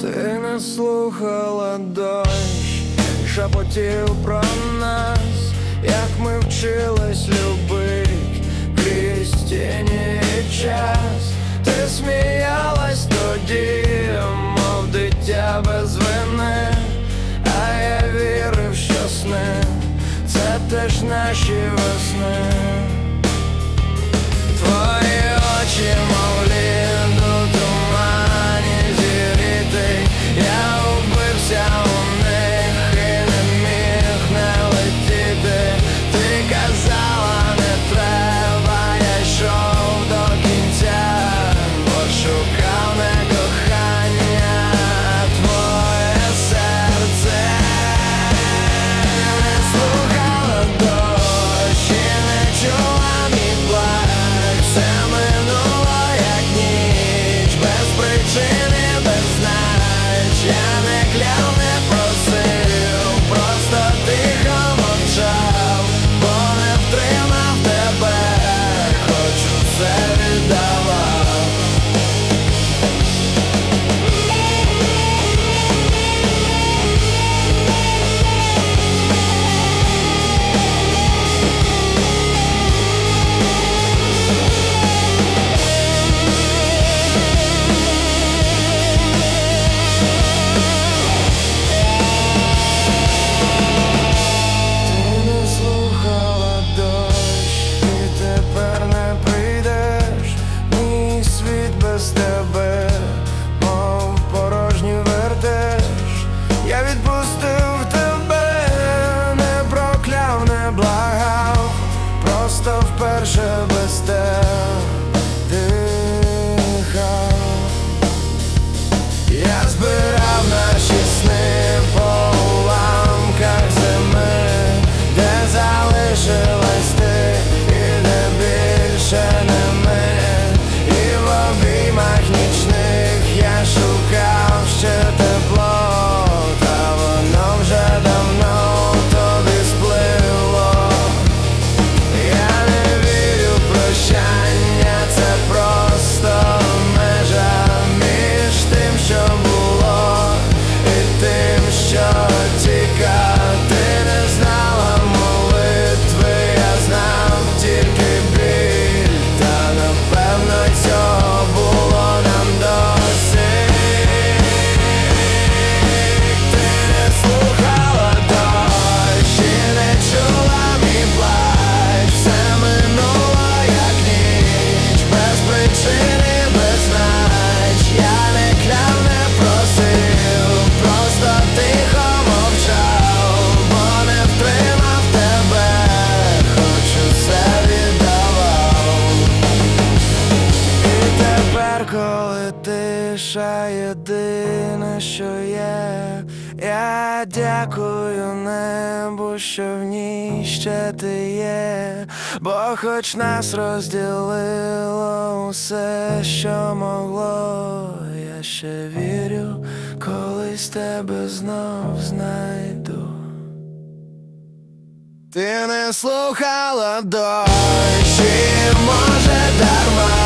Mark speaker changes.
Speaker 1: Ти не слухала дощ, шепотів про нас, як ми вчились любить крізь тіні час, ти сміялась тоді, мов дитя без вини, а я вірив, що сни, це теж наші весни, твої очі. лише єдине, що є. Я дякую небу, що в ній ще ти є, бо хоч нас розділило усе, що могло, я ще вірю, колись тебе знов знайду. Ти не слухала дощі, може, дарма.